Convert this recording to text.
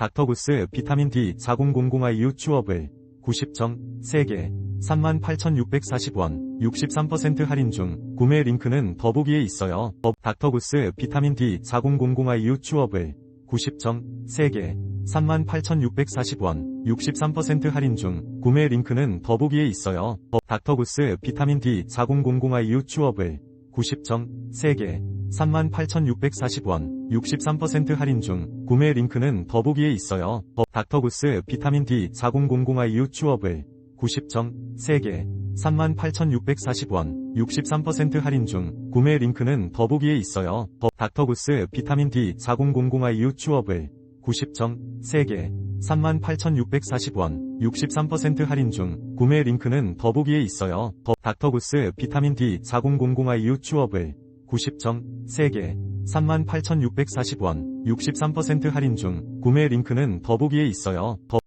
닥터구스 비타민 D 4000IU 추업을 90점 3개 38,640원 63% 할인 중 구매 링크는 더보기에 있어요. 더 닥터구스 비타민 D 4000IU 추업을 90점 3개 38,640원 63% 할인 중 구매 링크는 더보기에 있어요. 더 닥터구스 비타민 D 4000IU 추업을 90점 3개 38,640원 63% 할인 중 구매 링크는 더보기에 있어요. 더 닥터구스 비타민 D 4000IU 추업을 90점 3개 38,640원 63% 할인 중 구매 링크는 더보기에 있어요. 더 닥터구스 비타민 D 4000IU 추업을 90점 3개 38,640원 63% 할인 중 구매 링크는 더보기에 있어요. 더 닥터구스 비타민 D 4000IU 추업을 90점 3개 38,640원 63% 할인 중 구매 링크는 더보기에 있어요. 더